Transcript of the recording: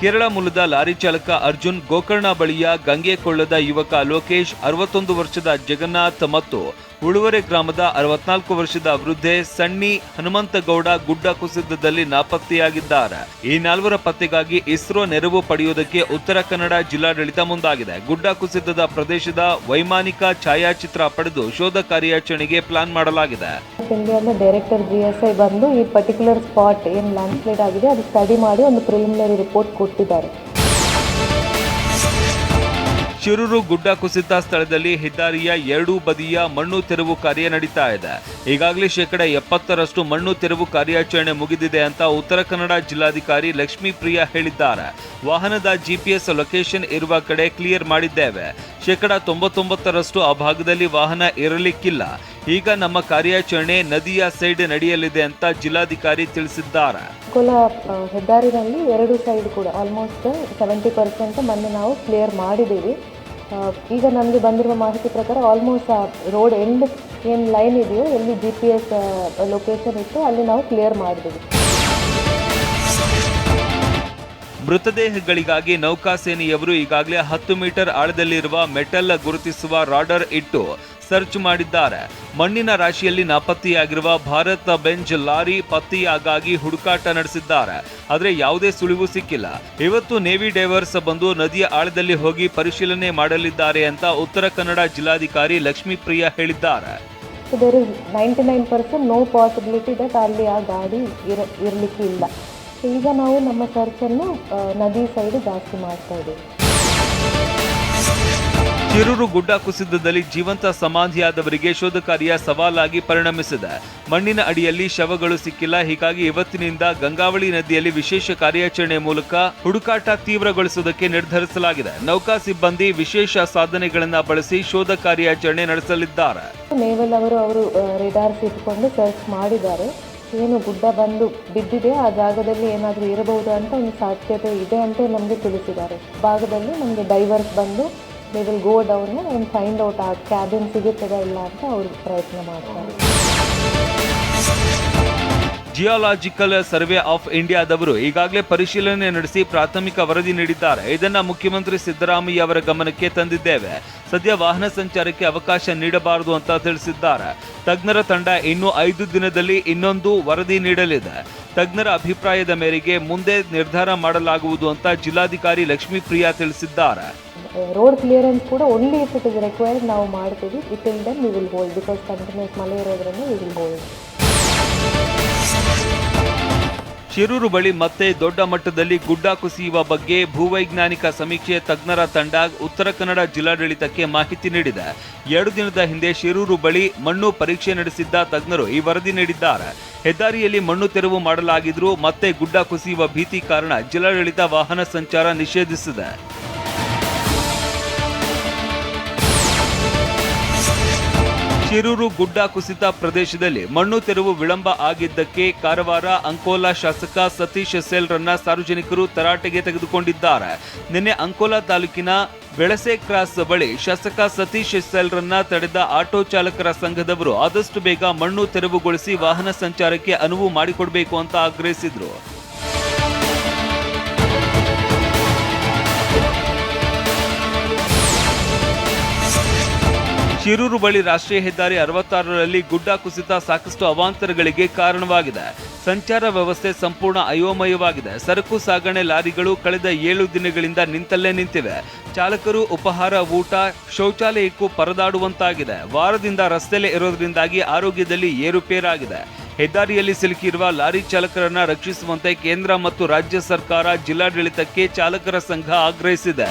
ಕೇರಳ ಮೂಲದ ಲಾರಿ ಚಾಲಕ ಅರ್ಜುನ್ ಗೋಕರ್ಣ ಬಳಿಯ ಗಂಗೆಕೊಳ್ಳದ ಯುವಕ ಲೋಕೇಶ್ ಅರವತ್ತೊಂದು ವರ್ಷದ ಜಗನ್ನಾಥ್ ಮತ್ತು ಉಳುವರೆ ಗ್ರಾಮದ ಅರವತ್ನಾಲ್ಕು ವರ್ಷದ ವೃದ್ಧೆ ಸಣ್ಣಿ ಹನುಮಂತಗೌಡ ಗುಡ್ಡ ಕುಸಿತದಲ್ಲಿ ನಾಪತ್ತೆಯಾಗಿದ್ದಾರೆ. ಈ ನಾಲ್ವರ ಪತ್ತೆಗಾಗಿ ಇಸ್ರೋ ನೆರವು ಪಡೆಯುವುದಕ್ಕೆ ಉತ್ತರ ಕನ್ನಡ ಜಿಲ್ಲಾಡಳಿತ ಮುಂದಾಗಿದೆ. ಗುಡ್ಡ ಕುಸಿತದ ಪ್ರದೇಶದ ವೈಮಾನಿಕ ಛಾಯಾಚಿತ್ರ ಪಡೆದು ಶೋಧ ಕಾರ್ಯಾಚರಣೆಗೆ ಪ್ಲಾನ್ ಮಾಡಲಾಗಿದೆ. ಡೈರೆಕ್ಟರ್ ಜಿ ಎಸ್ ಐ ಬಂದು ಈ ಪರ್ಟಿಕ್ಯುಲರ್ ಸ್ಪಾಟ್ ಏನು ಲ್ಯಾಂಡ್ಸ್ಲೈಡ್ ಆಗಿದೆ, ಅದು ಸ್ಟಡಿ ಮಾಡಿ ಒಂದು ಪ್ರಿಲಿಮಿನರಿ ರಿಪೋರ್ಟ್ ಕೊಟ್ಟಿದ್ದಾರೆ. ಶಿರೂರು ಗುಡ್ಡ ಕುಸಿತ ಸ್ಥಳದಲ್ಲಿ ಹೆದ್ದಾರಿಯ ಎರಡೂ ಬದಿಯ ಮಣ್ಣು ತೆರವು ಕಾರ್ಯ ನಡೀತಾ ಇದೆ. ಈಗಾಗಲೇ ಶೇಕಡ ಎಪ್ಪತ್ತರಷ್ಟು ಮಣ್ಣು ತೆರವು ಕಾರ್ಯಾಚರಣೆ ಮುಗಿದಿದೆ ಅಂತ ಉತ್ತರ ಕನ್ನಡ ಜಿಲ್ಲಾಧಿಕಾರಿ ಲಕ್ಷ್ಮೀಪ್ರಿಯಾ ಹೇಳಿದ್ದಾರೆ. ವಾಹನದ ಜಿಪಿಎಸ್ ಲೊಕೇಶನ್ ಇರುವ ಕಡೆ ಕ್ಲಿಯರ್ ಮಾಡಿದ್ದೇವೆ. ಶೇಕಡ ತೊಂಬತ್ತೊಂಬತ್ತರಷ್ಟು ಆ ಭಾಗದಲ್ಲಿ ವಾಹನ ಇರಲಿಕ್ಕಿಲ್ಲ ಈಗ ನಮ್ಮ ಕಾರ್ಯಾಚರಣೆ ನದಿಯ ಸೈಡ್ ನಡೆಯಲಿದೆ ಅಂತ ಜಿಲ್ಲಾಧಿಕಾರಿ ತಿಳಿಸಿದ್ದಾರೆ. ಕೋಲ ಹೆದ್ದಾರಿನಲ್ಲಿ ಎರಡು ಸೈಡ್ ಕೂಡ ಆಲ್ಮೋಸ್ಟ್ ಸೆವೆಂಟಿ ಪರ್ಸೆಂಟ್ ಮೊನ್ನೆ ನಾವು ಕ್ಲಿಯರ್ ಮಾಡಿದ್ದೀವಿ. ಈಗ ನಮಗೆ ಬಂದಿರುವ ಮಾಹಿತಿ ಪ್ರಕಾರ ಆಲ್ಮೋಸ್ಟ್ ಆ ರೋಡ್ ಎಂಡ್ ಏನು ಲೈನ್ ಇದೆಯೋ ಎಲ್ಲಿ ಜಿ ಪಿ ಎಸ್ ಲೊಕೇಶನ್ ಇತ್ತು, ಅಲ್ಲಿ ನಾವು ಕ್ಲಿಯರ್ ಮಾಡಿದ್ದೀವಿ. ಮೃತದೇಹಗಳಿಗಾಗಿ ನೌಕಾಸೇನೆಯವರು ಈಗಾಗಲೇ ಹತ್ತು ಮೀಟರ್ ಆಳದಲ್ಲಿರುವ ಮೆಟಲ್ ಗುರುತಿಸುವ ರಾಡರ್ ಇಟ್ಟು ಸರ್ಚ್ ಮಾಡಿದ್ದಾರೆ. ಮಣ್ಣಿನ ರಾಶಿಯಲ್ಲಿ ನಾಪತ್ತೆಯಾಗಿರುವ ಭಾರತ ಬೆಂಜ್ ಲಾರಿ ಪತ್ತೆಯಾಗಾಗಿ ಹುಡುಕಾಟ ನಡೆಸಿದ್ದಾರೆ. ಆದರೆ ಯಾವುದೇ ಸುಳಿವು ಸಿಕ್ಕಿಲ್ಲ. ಇವತ್ತು ನೇವಿ ಡೈವರ್ಸ್ ಬಂದು ನದಿಯ ಆಳದಲ್ಲಿ ಹೋಗಿ ಪರಿಶೀಲನೆ ಮಾಡಲಿದ್ದಾರೆ ಅಂತ ಉತ್ತರ ಕನ್ನಡ ಜಿಲ್ಲಾಧಿಕಾರಿ ಲಕ್ಷ್ಮೀ ಪ್ರಿಯಾ ಹೇಳಿದ್ದಾರೆ ninety nine percent no possibility that ಅಲ್ಲಿ ಆ ಗಾಡಿ ಇರ ಇರಲಿಕ್ಕೆ ಇಲ್ಲ ಈಗ ನಾವು ನಮ್ಮ ಸರ್ಚನ್ನು ನದಿ ಸೈಡ್ ಜಾಸ್ತಿ ಮಾಡ್ತಾ ಇದ್ದೀವಿ. ಶಿರೂರು ಗುಡ್ಡ ಕುಸಿತದಲ್ಲಿ ಜೀವಂತ ಸಮಾಧಿಯಾದವರಿಗೆ ಶೋಧ ಕಾರ್ಯ ಸವಾಲಾಗಿ ಪರಿಣಮಿಸಿದೆ. ಮಣ್ಣಿನ ಅಡಿಯಲ್ಲಿ ಶವಗಳು ಸಿಕ್ಕಿಲ್ಲ ಹೀಗಾಗಿ ಇವತ್ತಿನಿಂದ ಗಂಗಾವಳಿ ನದಿಯಲ್ಲಿ ವಿಶೇಷ ಕಾರ್ಯಾಚರಣೆ ಮೂಲಕ ಹುಡುಕಾಟ ತೀವ್ರಗೊಳಿಸುವುದಕ್ಕೆ ನಿರ್ಧರಿಸಲಾಗಿದೆ. ನೌಕಾ ಸಿಬ್ಬಂದಿ ವಿಶೇಷ ಸಾಧನೆಗಳನ್ನ ಬಳಸಿ ಶೋಧ ಕಾರ್ಯಾಚರಣೆ ನಡೆಸಲಿದ್ದಾರೆ. ಅವರು ಅವರು ರೇಡಾರ್ಸ್ ಇಟ್ಕೊಂಡು ಸರ್ಚ್ ಮಾಡಿದ್ದಾರೆ. ಏನು ಗುಡ್ಡ ಬಂದು ಬಿದ್ದಿದೆ, ಆ ಜಾಗದಲ್ಲಿ ಏನಾದರೂ ಇರಬಹುದು ಅಂತ ಒಂದು ಸಾಧ್ಯತೆ ಇದೆ ಅಂತ ನಮಗೆ ತಿಳಿಸಿದ್ದಾರೆ. ಭಾಗದಲ್ಲಿ ನಮಗೆ ಡೈವರ್ಸ್ ಬಂದು ದೇ ವಿಲ್ ಗೋ ಡೌನ್ ಒಂದು ಫೈಂಡ್ ಔಟ್ ಆ ಕ್ಯಾಬಿನ್ ಸಿಗುತ್ತದ ಇಲ್ಲ ಅಂತ ಅವರು ಪ್ರಯತ್ನ ಮಾಡ್ತಾರೆ. ಜಿಯಾಲಾಜಿಕಲ್ ಸರ್ವೆ ಆಫ್ ಇಂಡಿಯಾದವರು ಈಗಾಗಲೇ ಪರಿಶೀಲನೆ ನಡೆಸಿ ಪ್ರಾಥಮಿಕ ವರದಿ ನೀಡಿದ್ದಾರೆ. ಇದನ್ನ ಮುಖ್ಯಮಂತ್ರಿ ಸಿದ್ದರಾಮಯ್ಯ ಅವರ ಗಮನಕ್ಕೆ ತಂದಿದ್ದೇವೆ. ಸದ್ಯ ವಾಹನ ಸಂಚಾರಕ್ಕೆ ಅವಕಾಶ ನೀಡಬಾರದು ಅಂತ ತಿಳಿಸಿದ್ದಾರೆ. ತಜ್ಞರ ತಂಡ ಇನ್ನು ಐದು ದಿನದಲ್ಲಿ ಇನ್ನೊಂದು ವರದಿ ನೀಡಲಿದೆ. ತಜ್ಞರ ಅಭಿಪ್ರಾಯದ ಮೇರೆಗೆ ಮುಂದೆ ನಿರ್ಧಾರ ಮಾಡಲಾಗುವುದು ಅಂತ ಜಿಲ್ಲಾಧಿಕಾರಿ ಲಕ್ಷ್ಮೀ ಪ್ರಿಯಾ ತಿಳಿಸಿದ್ದಾರೆ. ರೋಡ್ ಕ್ಲಿಯರೆನ್ಸ್ ಕೂಡ only if it is required ನಾವು ಮಾಡ್ತೀವಿ. It'll then will hold because continues ಮಳೆ ಇರೋದ್ರಿಂದ ವಿ ವಿಲ್ ಹೋಲ್ಡ್ ಶಿರೂರು ಬಳಿ ಮತ್ತೆ ದೊಡ್ಡ ಮಟ್ಟದಲ್ಲಿ ಗುಡ್ಡ ಕುಸಿಯುವ ಬಗ್ಗೆ ಭೂವೈಜ್ಞಾನಿಕ ಸಮೀಕ್ಷೆ ತಜ್ಞರ ತಂಡ ಉತ್ತರ ಕನ್ನಡ ಜಿಲ್ಲಾಡಳಿತಕ್ಕೆ ಮಾಹಿತಿ ನೀಡಿದೆ. ಎರಡು ದಿನದ ಹಿಂದೆ ಶಿರೂರು ಬಳಿ ಮಣ್ಣು ಪರೀಕ್ಷೆ ನಡೆಸಿದ್ದ ತಜ್ಞರು ಈ ವರದಿ ನೀಡಿದ್ದಾರೆ. ಹೆದ್ದಾರಿಯಲ್ಲಿ ಮಣ್ಣು ತೆರವು ಮಾಡಲಾಗಿದ್ರೂ ಮತ್ತೆ ಗುಡ್ಡ ಕುಸಿಯುವ ಭೀತಿ ಕಾರಣ ಜಿಲ್ಲಾಡಳಿತ ವಾಹನ ಸಂಚಾರ ನಿಷೇಧಿಸಿದೆ. ಶಿರೂರು ಗುಡ್ಡ ಕುಸಿತ ಪ್ರದೇಶದಲ್ಲಿ ಮಣ್ಣು ತೆರವು ವಿಳಂಬ ಆಗಿದ್ದಕ್ಕೆ ಕಾರವಾರ ಅಂಕೋಲಾ ಶಾಸಕ ಸತೀಶ್ ಸೆಲ್ರನ್ನ ಸಾರ್ವಜನಿಕರು ತರಾಟೆಗೆ ತೆಗೆದುಕೊಂಡಿದ್ದಾರೆ. ನಿನ್ನೆ ಅಂಕೋಲಾ ತಾಲೂಕಿನ ಬೆಳಸೆ ಕ್ರಾಸ್ ಬಳಿ ಶಾಸಕ ಸತೀಶ್ ಸೆಲ್ರನ್ನ ತಡೆದ ಆಟೋ ಚಾಲಕರ ಸಂಘದವರು ಆದಷ್ಟು ಬೇಗ ಮಣ್ಣು ತೆರವುಗೊಳಿಸಿ ವಾಹನ ಸಂಚಾರಕ್ಕೆ ಅನುವು ಮಾಡಿಕೊಡಬೇಕು ಅಂತ ಆಗ್ರಹಿಸಿದ್ರು. ಶಿರೂರು ಬಳಿ ರಾಷ್ಟ್ರೀಯ ಹೆದ್ದಾರಿ ಅರವತ್ತಾರರಲ್ಲಿ ಗುಡ್ಡ ಕುಸಿತ ಸಾಕಷ್ಟು ಅವಾಂತರಗಳಿಗೆ ಕಾರಣವಾಗಿದೆ. ಸಂಚಾರ ವ್ಯವಸ್ಥೆ ಸಂಪೂರ್ಣ ಅಯೋಮಯವಾಗಿದೆ. ಸರಕು ಸಾಗಣೆ ಲಾರಿಗಳು ಕಳೆದ ಏಳು ದಿನಗಳಿಂದ ನಿಂತಲ್ಲೇ ನಿಂತಿವೆ. ಚಾಲಕರು ಉಪಹಾರ, ಊಟ, ಶೌಚಾಲಯಕ್ಕೂ ಪರದಾಡುವಂತಾಗಿದೆ. ವಾರದಿಂದ ರಸ್ತೆಯಲ್ಲೇ ಇರೋದ್ರಿಂದಾಗಿ ಆರೋಗ್ಯದಲ್ಲಿ ಏರುಪೇರಾಗಿದೆ. ಹೆದ್ದಾರಿಯಲ್ಲಿ ಸಿಲುಕಿರುವ ಲಾರಿ ಚಾಲಕರನ್ನ ರಕ್ಷಿಸುವಂತೆ ಕೇಂದ್ರ ಮತ್ತು ರಾಜ್ಯ ಸರ್ಕಾರ ಜಿಲ್ಲಾಡಳಿತಕ್ಕೆ ಚಾಲಕರ ಸಂಘ ಆಗ್ರಹಿಸಿದೆ.